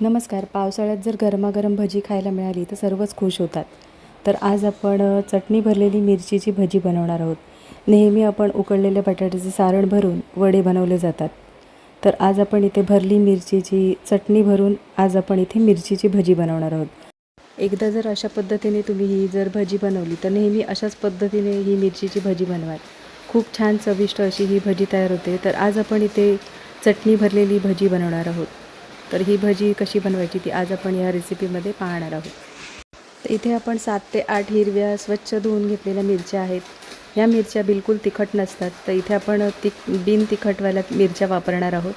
नमस्कार. पावसाळ्यात जर गरमागरम भजी खायला मिळाली तर सर्वच खुश होतात. तर आज आपण चटणी भरलेली मिरचीची भजी बनवणार आहोत. नेहमी आपण उकडलेल्या बटाट्याचे सारण भरून वडे बनवले जातात. तर आज आपण इथे भरली मिरचीची चटणी भरून आज आपण इथे मिरचीची भजी बनवणार आहोत. एकदा जर अशा पद्धतीने तुम्ही ही जर भजी बनवली तर नेहमी अशाच पद्धतीने ही मिरचीची भजी बनवाल. खूप छान चविष्ट अशी ही भजी तयार होते. तर आज आपण इथे चटणी भरलेली भजी बनवणार आहोत. तर ही भजी कशी बनवायची ती आज आपण या रेसिपीमध्ये पाहणार आहोत. तर इथे आपण सात ते आठ हिरव्या स्वच्छ धुवून घेतलेल्या मिरच्या आहेत. या मिरच्या बिलकुल तिखट नसतात. तर इथे आपण तिख बिन तिखटवाल्या मिरच्या वापरणार आहोत.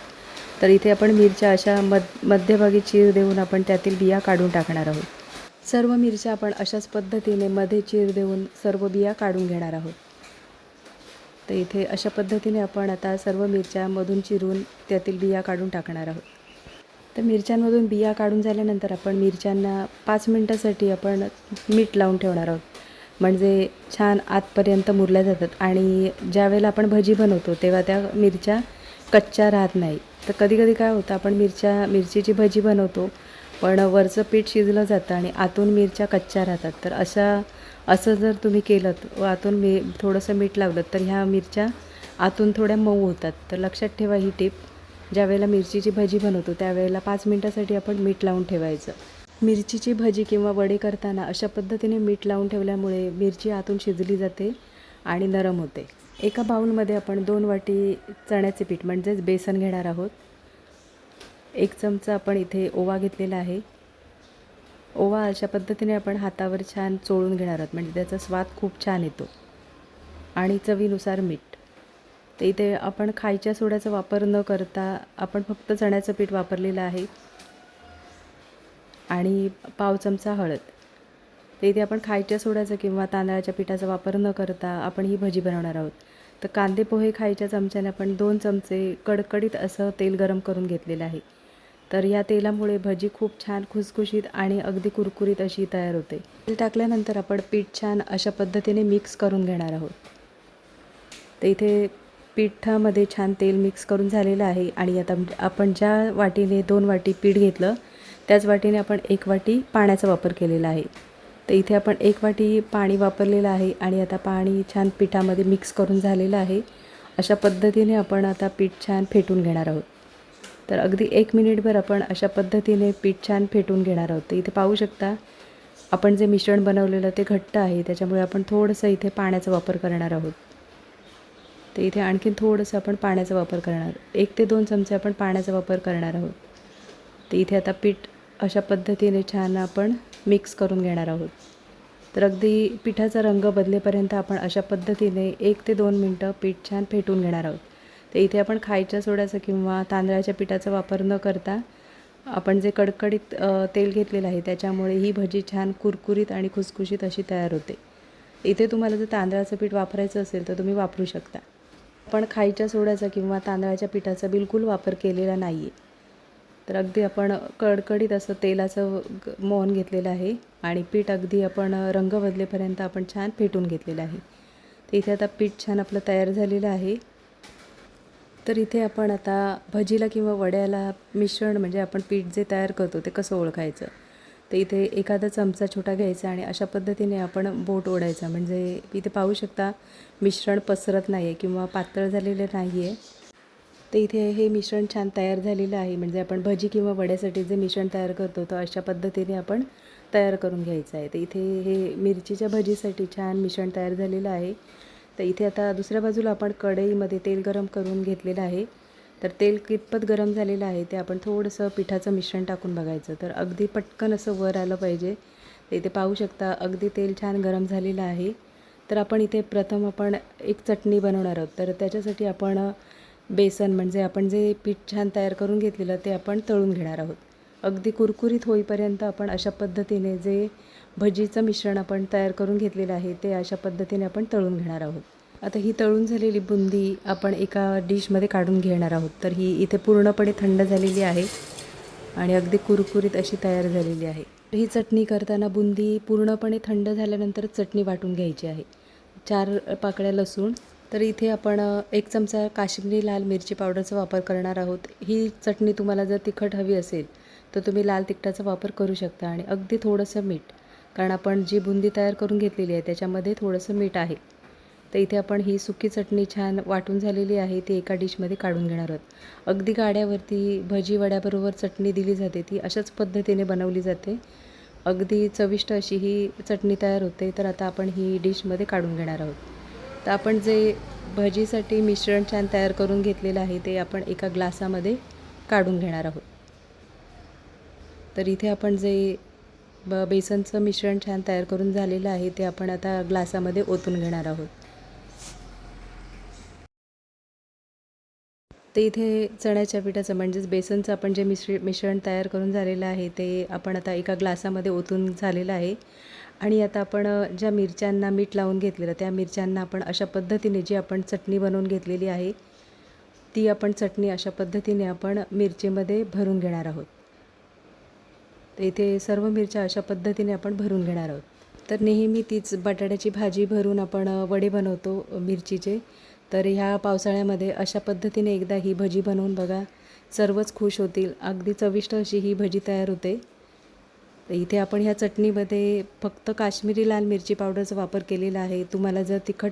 तर इथे आपण मिरच्या अशा मध मध्यभागी चीर देऊन आपण त्यातील बिया काढून टाकणार आहोत. सर्व मिरच्या आपण अशाच पद्धतीने मध्ये चीर देऊन सर्व बिया काढून घेणार आहोत. तर इथे अशा पद्धतीने आपण आता सर्व मिरच्यामधून चिरून त्यातील बिया काढून टाकणार आहोत. तर मिरच्यांमधून बिया काढून झाल्यानंतर आपण मिरच्यांना पाच मिनटासाठी आपण मीठ लावून ठेवणार आहोत. म्हणजे छान आतपर्यंत मुरल्या जातात. आणि ज्यावेळेला आपण भजी बनवतो तेव्हा त्या मिरच्या कच्च्या राहत नाही. तर कधीकधी काय होतं आपण मिरच्या मिरचीची भजी बनवतो पण वरचं पीठ शिजलं जातं आणि आतून मिरच्या कच्च्या राहतात. तर अशा असं जर तुम्ही केलं व आतून मी थोडंसं मीठ लावलं तर ह्या मिरच्या आतून थोड्या मऊ होतात. तर लक्षात ठेवा ही टीप. ज्यावेळेला मिरचीची भजी बनवतो त्यावेळेला पाच मिनटासाठी आपण मीठ लावून ठेवायचं. मिरचीची भजी किंवा वडे करताना अशा पद्धतीने मीठ लावून ठेवल्यामुळे मिरची आतून शिजली जाते आणि नरम होते. एका बाऊलमध्ये आपण दोन वाटी चण्याचे पीठ म्हणजेच बेसन घेणार आहोत. एक चमचा आपण इथे ओवा घेतलेला आहे. ओवा अशा पद्धतीने आपण हातावर छान चोळून घेणार आहोत म्हणजे त्याचा स्वाद खूप छान येतो. आणि चवीनुसार मीठ. तर इथे आपण खायच्या सोड्याचा वापर न करता आपण फक्त चण्याचं पीठ वापरलेलं आहे. आणि पाव चमचा हळद. तर इथे आपण खायच्या सोड्याचा किंवा तांदळाच्या पिठाचा वापर न करता आपण ही भजी बनवणार आहोत. तर कांदे पोहे खायच्या चमच्याने आपण दोन चमचे कडकडीत असं तेल गरम करून घेतलेलं आहे. तर या तेलामुळे भजी खूप छान खुसखुशीत आणि अगदी कुरकुरीत अशी तयार होते. तेल टाकल्यानंतर आपण पीठ छान अशा पद्धतीने मिक्स करून घेणार आहोत. तर इथे पिठामध्ये छान तेल मिक्स करून झालेलं आहे आणि आता आपण ज्या वाटीने दोन वाटी पीठ घेतलं त्याच वाटीने आपण एक वाटी पाण्याचा वापर केलेला आहे. तर इथे आपण एक वाटी पाणी वापरलेलं आहे आणि आता पाणी छान पिठामध्ये मिक्स करून झालेलं आहे. अशा पद्धतीने आपण आता पीठ छान फेटून घेणार आहोत. तर अगदी एक मिनिटभर आपण अशा पद्धतीने पीठ छान फेटून घेणार आहोत. तर इथे पाहू शकता आपण जे मिश्रण बनवलेलं ते घट्ट आहे त्याच्यामुळे आपण थोडंसं इथे पाण्याचा वापर करणार आहोत. तर इथे आणखीन थोडंसं आपण पाण्याचा वापर करणार. एक ते दोन चमचे आपण पाण्याचा वापर करणार आहोत. तर इथे आता पीठ अशा पद्धतीने छान आपण मिक्स करून घेणार आहोत. तर अगदी पिठाचा रंग बदलेपर्यंत आपण अशा पद्धतीने एक ते दोन मिनटं पीठ छान फेटून घेणार आहोत. तर इथे आपण खायच्या सोड्याचा किंवा तांदळाच्या पिठाचा वापर न करता आपण जे कडकडीत तेल घेतलेलं आहे त्याच्यामुळे ही भजी छान कुरकुरीत आणि खुसखुशीत अशी तयार होते. इथे तुम्हाला जर तांदळाचं पीठ वापरायचं असेल तर तुम्ही वापरू शकता. आपण खायच्या सोड्याचा किंवा तांदळाच्या पिठाचा बिलकुल वापर केलेला नाही आहे तर अगदी आपण कडकडीत असं तेलाचं ग- मोहन घेतलेलं आहे आणि पीठ अगदी आपण रंग बदलेपर्यंत आपण छान फेटून घेतलेलं आहे. तर इथे आता पीठ छान आपलं तयार झालेलं आहे. तर इथे आपण आता भजीला किंवा वड्याला मिश्रण म्हणजे आपण पीठ जे तयार करतो ते कसं ओळखायचं? तर इथे एखादा चमचा छोटा घ्यायचा आणि अशा पद्धतीने आपण बोट ओढायचा. म्हणजे इथे पाहू शकता मिश्रण पसरत नाही आहे किंवा पातळ झालेलं नाही आहे तर इथे हे मिश्रण छान तयार झालेलं आहे. म्हणजे आपण भजी किंवा वड्यासाठी जे मिश्रण तयार करतो तर अशा पद्धतीने आपण तयार करून घ्यायचं आहे. तर इथे हे मिरचीच्या भजीसाठी छान मिश्रण तयार झालेलं आहे. तर इथे आता दुसऱ्या बाजूला आपण कढईमध्ये तेल गरम करून घेतलेलं आहे. तर तेल कितपत गरम झालेलं आहे ते आपण थोडंसं पिठाचं मिश्रण टाकून बघायचं. तर अगदी पटकन असं वर आलं पाहिजे. तर इथे पाहू शकता अगदी तेल छान गरम झालेलं आहे. तर आपण इथे प्रथम आपण एक चटणी बनवणार आहोत. तर त्याच्यासाठी आपण बेसन म्हणजे आपण जे पीठ छान तयार करून घेतलेलं ते आपण तळून घेणार आहोत. अगदी कुरकुरीत होईपर्यंत आपण अशा पद्धतीने जे भजीचं मिश्रण आपण तयार करून घेतलेलं आहे ते अशा पद्धतीने आपण तळून घेणार आहोत. आता ही तळून झालेली बुंदी आपण एका डिशमध्ये काढून घेणार आहोत. तर ही इथे पूर्णपणे थंड झालेली आहे आणि अगदी कुरकुरीत अशी तयार झालेली आहे. ही चटणी करताना बुंदी पूर्णपणे थंड झाल्यानंतरच चटणी वाटून घ्यायची आहे. चार पाकळ्या लसूण. तर इथे आपण एक चमचा काश्मीरी लाल मिरची पावडरचा वापर करणार आहोत. ही चटणी तुम्हाला जर तिखट हवी असेल तर तुम्ही लाल तिखटाचा वापर करू शकता आणि अगदी थोडंसं मीठ. कारण आपण जी बुंदी तयार करून घेतलेली आहे त्याच्यामध्ये थोडंसं मीठ आहे. तर इथे आपण ही सुकी चटणी छान वाटून झालेली आहे ती एका डिशमध्ये काढून घेणार आहोत. अगदी गाड्यावरती भजी वड्याबरोबर चटणी दिली जाते ती अशाच पद्धतीने बनवली जाते. अगदी चविष्ट अशी ही चटणी तयार होते तर आता आपण ही डिशमध्ये काढून घेणार आहोत. तर आपण जे भजीसाठी मिश्रण छान तयार करून घेतलेलं आहे ते आपण एका ग्लासामध्ये काढून घेणार आहोत. तर इथे आपण जे ब बेसनचं मिश्रण छान तयार करून झालेलं आहे ते आपण आता ग्लासामध्ये ओतून घेणार आहोत. ते इथे चण्याच्या पिठाचं म्हणजेच बेसनचं आपण जे मिश्र मिश्रण तयार करून झालेलं आहे ते आपण आता एका ग्लासामध्ये ओतून झालेलं आहे. आणि आता आपण ज्या मिरच्यांना मीठ लावून घेतलेलं त्या मिरच्यांना आपण अशा पद्धतीने जी आपण चटणी बनवून घेतलेली आहे ती आपण चटणी अशा पद्धतीने आपण मिरचीमध्ये भरून घेणार आहोत. तर इथे सर्व मिरच्या अशा पद्धतीने आपण भरून घेणार आहोत. तर नेहमी तीच बटाट्याची भाजी भरून आपण वडे बनवतो मिरचीचे. तर ह्या पावसाळ्यामध्ये अशा पद्धतीने एकदा ही भजी बनवून बघा. सर्वच खुश होतील. अगदी चविष्ट अशी ही भजी तयार होते. तर इथे आपण ह्या चटणीमध्ये फक्त काश्मीरी लाल मिरची पावडरचा वापर केलेला आहे. तुम्हाला जर तिखट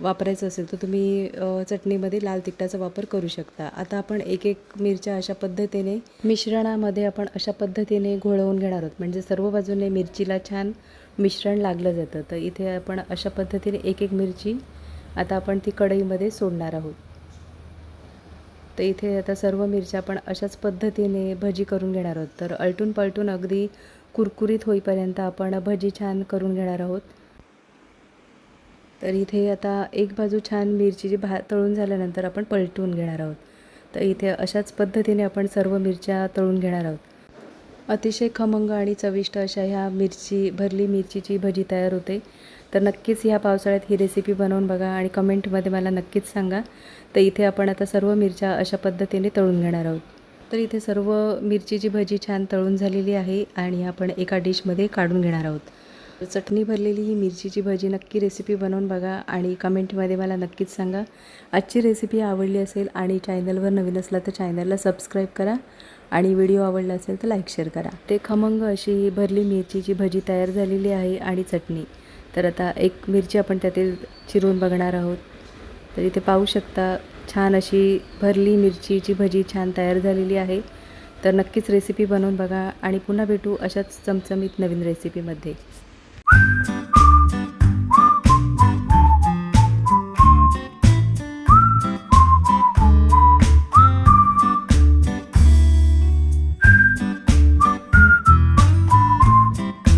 वापरायचं असेल तर तुम्ही चटणीमध्ये लाल तिखटाचा वापर करू शकता. आता आपण एक एक मिरच्या अशा पद्धतीने मिश्रणामध्ये आपण अशा पद्धतीने घोळवून घेणार आहोत. म्हणजे सर्व बाजूने मिरचीला छान मिश्रण लागलं जातं. तर इथे आपण अशा पद्धतीने एक एक मिरची आता आपण ती कढईमध्ये सोडणार आहोत. तर इथे आता सर्व मिरच्या आपण अशाच पद्धतीने भजी करून घेणार आहोत. तर अलटून पलटून अगदी कुरकुरीत होईपर्यंत आपण भजी छान करून घेणार आहोत. तर इथे आता एक बाजू छान मिरचीची भा तळून झाल्यानंतर आपण पलटून घेणार आहोत. तर इथे अशाच पद्धतीने आपण सर्व मिरच्या तळून घेणार आहोत. अतिशय खमंग आणि चविष्ट अशा ह्या मिरची भरली मिरचीची भजी तयार होते. तर नक्कीच ह्या पावसाळ्यात ही रेसिपी बनवून बघा आणि कमेंटमध्ये मला नक्कीच सांगा. तर इथे आपण आता सर्व मिरच्या अशा पद्धतीने तळून घेणार आहोत. तर इथे सर्व मिरचीची भजी छान तळून झालेली आहे आणि आपण एका डिशमध्ये काढून घेणार आहोत. चटणी भरलेली ही मिरचीची भजी नक्की रेसिपी बनवून बघा आणि कमेंटमध्ये मला नक्कीच सांगा. आजची रेसिपी आवडली असेल आणि चॅनलवर नवीन असला तर चॅनलला सबस्क्राईब करा. आणि व्हिडिओ आवडला असेल तर लाईक शेअर करा. ते खमंग अशी ही भरली मिरचीची भजी तयार झालेली आहे आणि चटणी. तर आता एक मिरची आपण त्यातील चिरून बघणार आहोत. तर इथे पाहू शकता छान अशी भरली मिरचीची भजी छान तयार झालेली आहे. तर नक्कीच रेसिपी बनवून बघा आणि पुन्हा भेटू अशाच चमचमीत नवीन रेसिपीमध्ये